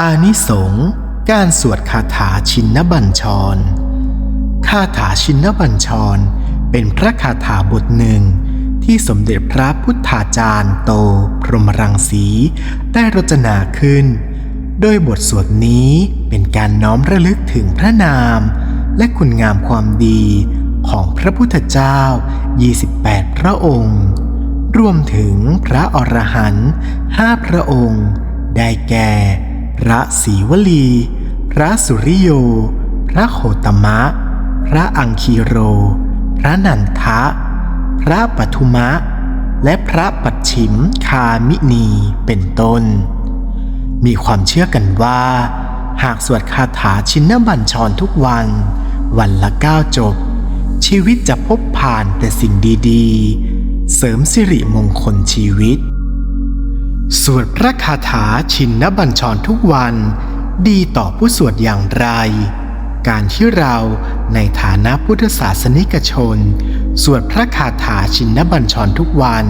อานิสงส์การสวดคาถาชินนบัญชร คาถาชินนบัญชร เป็นพระคาถาบทหนึ่ง ที่สมเด็จพระพุทธาจารย์โต พรหมรังสีได้รจนาขึ้น โดยบทสวดนี้เป็นการน้อมระลึกถึงพระนาม และคุณงามความดีของพระพุทธเจ้า 28 พระองค์ รวมถึงพระอรหันต์ห้าพระองค์ ได้แก่ พระศรีวลี พระสุริโย พระโคตมะ พระอังคีโร พระนันทะ พระปทุมะ และพระปัจฉิมคามินีเป็นต้น มีความเชื่อกันว่า หากสวดคาถาชินนบัญชรทุกวัน วันละเก้าจบ ชีวิตจะพบผ่านแต่สิ่งดีๆ เสริมสิริมงคลชีวิต สวดพระคาถาชินนบัญชรทุกวัน ดีต่อผู้สวดอย่างไร การที่เราในฐานะพุทธศาสนิกชน สวดพระคาถาชินนบัญชรทุกวัน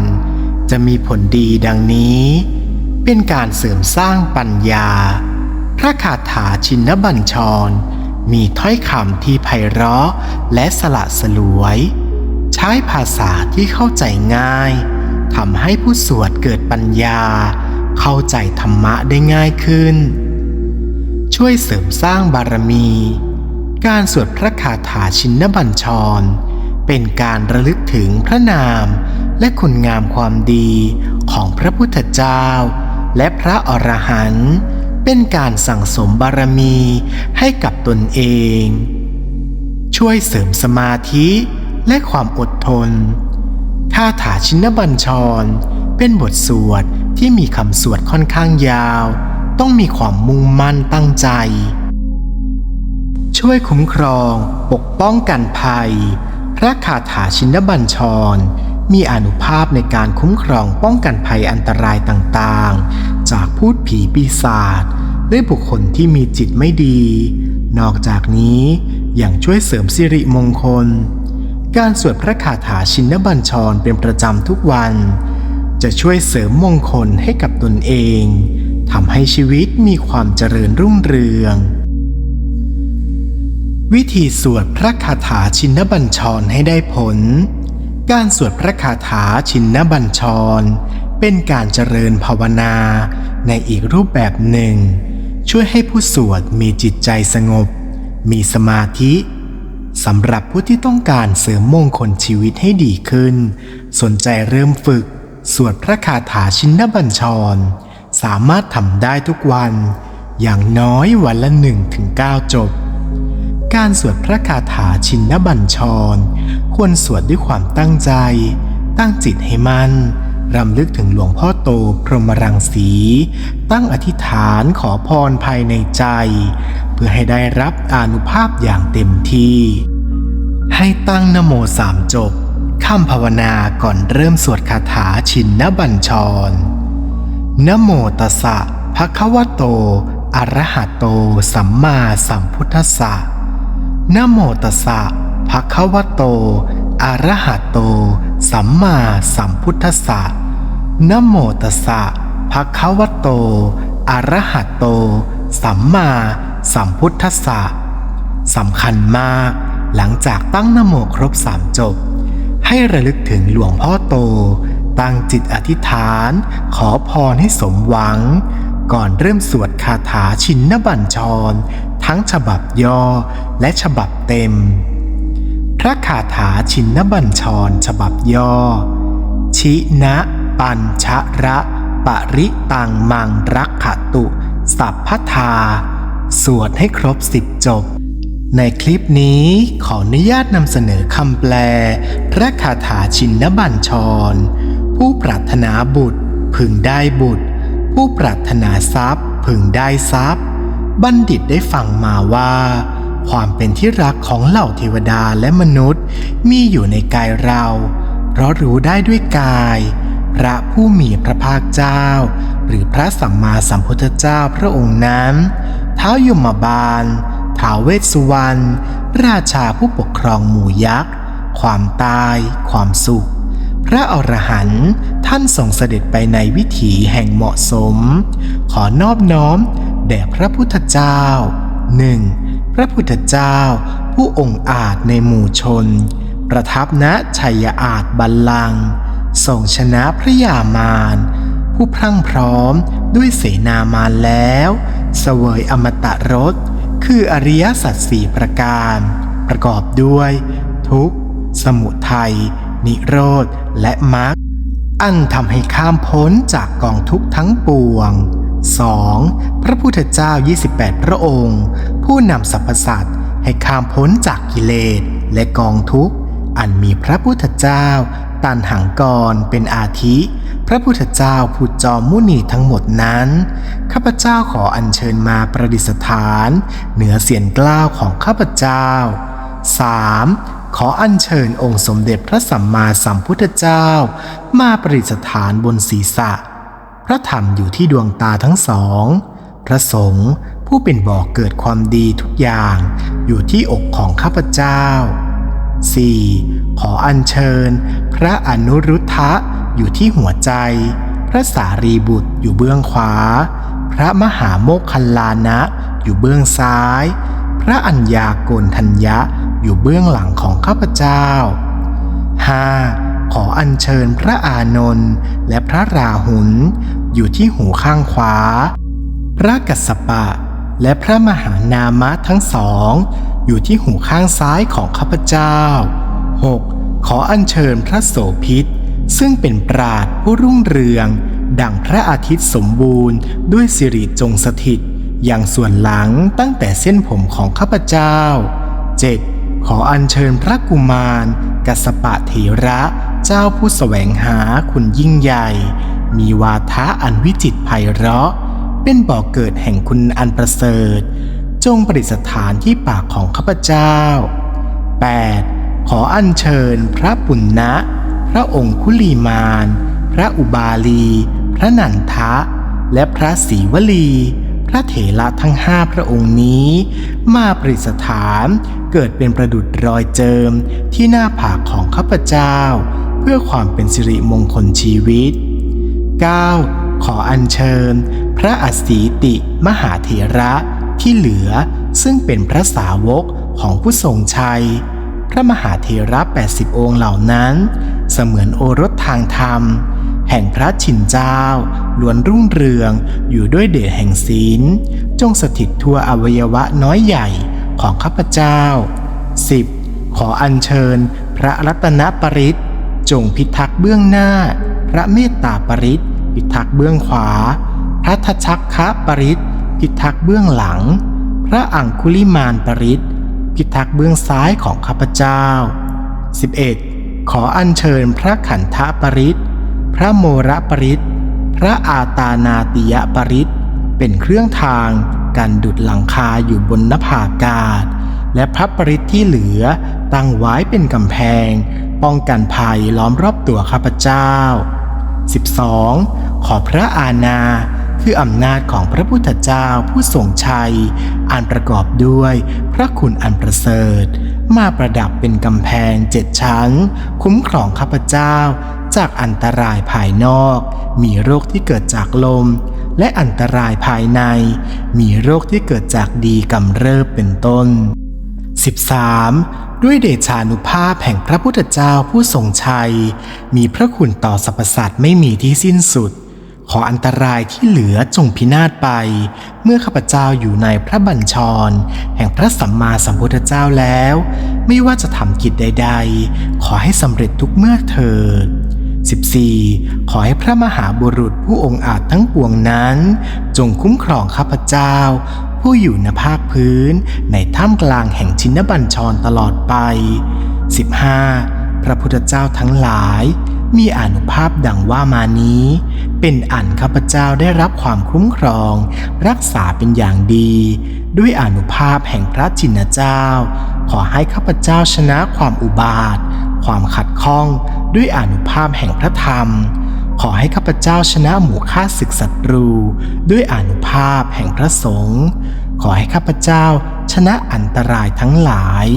จะมีผลดีดังนี้ เป็นการเสริมสร้างปัญญา พระคาถาชินนบัญชร มีถ้อยคำที่ไพเราะและสละสลวย ใช้ภาษาที่เข้าใจง่าย ทำให้ผู้สวดเกิดปัญญา เข้าใจธรรมะได้ง่ายขึ้น ช่วยเสริมสร้างบารมี การสวดพระคาถาชินนบัญชร เป็นการระลึกถึงพระนามและคุณงามความดีของพระพุทธเจ้า และพระอรหันต์เป็นการสั่งสมบารมีให้กับตนเอง ช่วยเสริมสมาธิและความอดทน คาถาชินบัญชร เป็นบทสวดที่มีคำสวดค่อนข้างยาว ต้องมีความมุ่งมั่นตั้งใจ ช่วยคุ้มครองปกป้องกันภัย พระคาถาชินบัญชร มีอนุภาพในการคุ้มครองป้องกันภัยอันตรายต่างๆ จากพูดผีปีศาจและบุคคลที่มีจิตไม่ดี นอกจากนี้ยังช่วยเสริมสิริมงคล การสวดพระคาถาชินบัญชรเป็นประจำทุกวัน จะช่วยเสริมมงคลให้กับตนเองทำให้ชีวิตมีความเจริญรุ่งเรือง วิธีสวดพระคาถาชินบัญชรให้ได้ผล การสวดพระคาถาชินบัญชร เป็นการเจริญภาวนาในอีกรูปแบบหนึ่ง ช่วยให้ผู้สวดมีจิตใจสงบ มีสมาธิ สำหรับผู้ที่ต้องการเสริมมงคลชีวิตให้ดีขึ้น สนใจเริ่มฝึก สวดพระคาถาชินบัญชร สามารถทำได้ทุกวัน อย่างน้อยวันละหนึ่งถึงเก้าจบ การสวดพระคาถาชินนบัญชร ควรสวดด้วยความตั้งใจ ตั้งจิตให้มั่นรำลึกถึงหลวงพ่อโตพรหมรังสี ตั้งอธิษฐานขอพรภายในใจ พื่อให้ได้รับอานุภาพอย่างเต็มที่ ให้ตั้งนโมสามจบคำภาวนาก่อนเริ่มสวดคาถาชินนบัญชรนโมตัสสะภะคะวะโต อะระหะโต สัมมาสัมพุทธัสสะนโมตัสสะภะคะวะโต อะระหะโต สัมมาสัมพุทธัสสะนโมตัสสะภะคะวะโต อะระหะโต สัมมา สัมพุทธสสะสำคัญมากหลังจากตั้งนโมครบสามจบ ให้ระลึกถึงหลวงพ่อโต ตั้งจิตอธิษฐาน ขอพรให้สมหวัง ก่อนเริ่มสวดคาถาชินนบัญชร ทั้งฉบับย่อและฉบับเต็ม พระคาถาชินนบัญชร ฉบับย่อ ชินะ ปัญชระ ปริตังมังรักขตุ สัพพทา สวดให้ครบสิบจบ ในคลิปนี้ขออนุญาตนำเสนอคำแปล พระคาถาชินนบัญชร ผู้ปรารถนาบุตร พึงได้บุตร ผู้ปรารถนาทรัพย์ พึงได้ทรัพย์ บัณฑิตได้ฟังมาว่า ความเป็นที่รักของเหล่าเทวดาและมนุษย์ มีอยู่ในกายเรา เพราะรู้ได้ด้วยกาย พระผู้มีพระภาคเจ้า หรือพระสัมมาสัมพุทธเจ้าพระองค์นั้น ท้ายมบาลท้าวเวสสุวรรณราชาผู้ปกครองหมู่ยักษ์ ความตาย ความสุข พระอรหันต์ท่านทรงเสด็จไปในวิถีแห่งเหมาะสม ขอนอบน้อม แด่พระพุทธเจ้า 1. พระพุทธเจ้า ผู้องค์อาจในหมู่ชน ประทับณชัยอาจบัลลังก์ทรงชนะพระยามารผู้พรั่งพร้อมด้วยเสนามารแล้ว เสวยอมตะรสคืออริยสัจสี่ประการ ประกอบด้วย ทุกข์ สมุทัย นิโรธ และมรรค อันทำให้ข้ามพ้นจากกองทุกข์ทั้งปวง 2. พระพุทธเจ้า 28 พระองค์ ผู้นำสรรพสัตว์ให้ข้ามพ้นจากกิเลสและกองทุกข์ อันมีพระพุทธเจ้าตันหังกรเป็นอาทิ ระพุทธเจ้าผู้จอมมุนีทั้งหมดนั้น ข้าพเจ้าขออัญเชิญมาประดิษฐาน เหนือเสียนกล้าวของข้าพเจ้า 3. ขออัญเชิญองค์สมเด็จพระสัมมาสัมพุทธเจ้า มาประดิษฐานบนศีรษะ พระธรรมอยู่ที่ดวงตาทั้งสอง พระสงฆ์ผู้เป็นบ่อกเกิดความดีทุกอย่างอยู่ที่อกของข้าพเจ้า 4. ขออัญเชิญ พระอนุรุทธะ อยู่ที่หัวใจ พระสารีบุตรอยู่เบื้องขวา พระมหาโมคคัลลานะอยู่เบื้องซ้าย พระอัญญาโกณทัญญะอยู่เบื้องหลังของข้าพเจ้า 5. ขออัญเชิญพระอานนท์และพระราหุลอยู่ที่หูข้างขวา พระกัสสปะ และพระมหานามะทั้งสอง อยู่ที่หูข้างซ้ายของข้าพเจ้า 6. ขออัญเชิญพระโสพิษ ซึ่งเป็นปราดผู้รุ่งเรือง ดังพระอาทิตย์สมบูรณ์ ด้วยสิริจงสถิต อย่างส่วนหลังตั้งแต่เส้นผมของข้าพเจ้า 7. ขออัญเชิญพระกุมาร กัสปะเถระเจ้าผู้แสวงหาคุณยิ่งใหญ่ มีวาทะอันวิจิตไพเราะ เป็นบ่อกเกิดแห่งคุณอันประเสริฐ จงประดิษฐานที่ปากของข้าพเจ้า 8. ขออัญเชิญพระปุณณะ พระองค์คุลีมาน พระอุบาลี พระนันทะ และพระศรีวลี พระเถระทั้งห้าพระองค์นี้ มาประดิษฐานเกิดเป็นประดุจรอยเจิมที่หน้าผากของข้าพเจ้า เพื่อความเป็นสิริมงคลชีวิต 9. ขออัญเชิญ พระอัสสีติมหาเถระที่เหลือซึ่งเป็นพระสาวกของผู้ทรงชัย พระมหาเถระ 80 องค์เหล่านั้น เสมือนโอรสทางธรรม แห่งพระชินเจ้าล้วนรุ่งเรืองอยู่ด้วยเดชแห่งศีล จงสถิตทั่วอวัยวะน้อยใหญ่ของข้าพเจ้า 10. ขออัญเชิญพระรัตนปริตจงพิทักษ์เบื้องหน้า พระเมตตาปริตพิทักษ์เบื้องขวา พระทัชักคะปริตพิทักษ์เบื้องหลัง พระอังคุลิมานปริตพิทักษ์เบื้องซ้ายของข้าพเจ้า 11. ขออัญเชิญพระขันธปริตพระโมระปริตพระอาตานาติยปริตเป็นเครื่องทางการดุดหลังคาอยู่บนนภาอากาศ และพระปริตที่เหลือตั้งไว้เป็นกำแพง ป้องกันภัยล้อมรอบตัวข้าพเจ้า 12. ขอพระอาณา คืออำนาจของพระพุทธเจ้าผู้ทรงชัย อันประกอบด้วยพระคุณอันประเสริฐ มาประดับเป็นกำแพงเจ็ดชั้น คุ้มครองข้าพเจ้า จากอันตรายภายนอก มีโรคที่เกิดจากลม และอันตรายภายใน มีโรคที่เกิดจากดีกำเริบเป็นต้น 13. ด้วยเดชานุภาพแห่งพระพุทธเจ้าผู้ทรงชัย มีพระคุณต่อสรรพสัตว์ไม่มีที่สิ้นสุด ขออันตรายที่เหลือจงพินาศไป เมื่อข้าพเจ้าอยู่ในพระบัญชร แห่งพระสัมมาสัมพุทธเจ้าแล้ว ไม่ว่าจะทำกิจใด ๆ ขอให้สำเร็จทุกเมื่อเถิด 14. ขอให้พระมหาบุรุษผู้องค์อาจทั้งปวงนั้น จงคุ้มครองข้าพเจ้า ผู้อยู่ณภาคพื้น ในท่ามกลางแห่งชินบัญชรตลอดไป 15. พระพุทธเจ้าทั้งหลาย มีอานุภาพดังว่ามานี้ เป็นอันข้าพเจ้าได้รับความคุ้มครอง รักษาเป็นอย่างดี ด้วยอนุภาพแห่งพระจินเจ้า ขอให้ข้าพเจ้าชนะความอุบาท ความขัดข้อง ด้วยอนุภาพแห่งพระธรรม ขอให้ข้าพเจ้าชนะหมู่ฆ่าศึกศัตรู ด้วยอนุภาพแห่งพระสงฆ์ขอให้ข้าพเจ้าชนะอันตรายทั้งหลาย